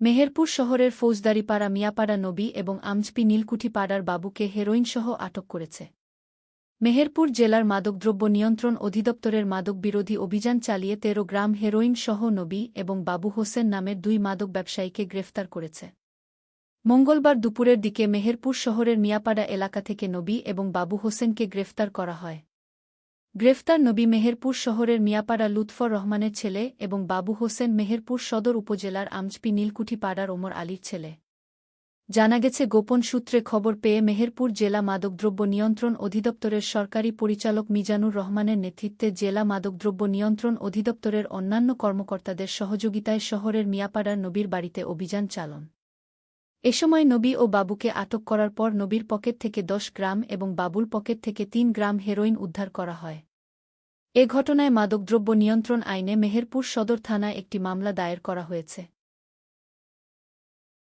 মেহেরপুর শহরের ফৌজদারিপাড়া মিয়াপাড়া নবী এবং আমজপি নীলকুঠি পাড়ার বাবুকে হেরোইনসহ আটক করেছে। মেহেরপুর জেলার মাদকদ্রব্য নিয়ন্ত্রণ অধিদপ্তরের মাদক বিরোধী অভিযান চালিয়ে তেরো গ্রাম হেরোইন সহ নবী এবং বাবু হোসেন নামের দুই মাদক ব্যবসায়ীকে গ্রেফতার করেছে। মঙ্গলবার দুপুরের দিকে মেহেরপুর শহরের মিয়াপাড়া এলাকা থেকে নবী এবং বাবু হোসেনকে গ্রেফতার করা হয়। গ্রেফতার নবী মেহেরপুর শহরের মিয়াপাড়া লুৎফর রহমানের ছেলে এবং বাবু হোসেন মেহেরপুর সদর উপজেলার আমজপি নীলকুঠি পাড়ার ওমর আলীর ছেলে। জানা গেছে, গোপন সূত্রে খবর পেয়ে মেহেরপুর জেলা মাদকদ্রব্য নিয়ন্ত্রণ অধিদপ্তরের সরকারি পরিচালক মিজানুর রহমানের নেতৃত্বে জেলা মাদকদ্রব্য নিয়ন্ত্রণ অধিদপ্তরের অন্যান্য কর্মকর্তাদের সহযোগিতায় শহরের মিয়াপাড়ার নবীর বাড়িতে অভিযান চালন। এ সময় নবী ও বাবুকে আটক করার পর নবীর পকেট থেকে দশ গ্রাম এবং বাবুল পকেট থেকে তিন গ্রাম হেরোইন উদ্ধার করা হয়। এ ঘটনায় মাদকদ্রব্য নিয়ন্ত্রণ আইনে মেহেরপুর সদর থানায় একটি মামলা দায়ের করা হয়েছে।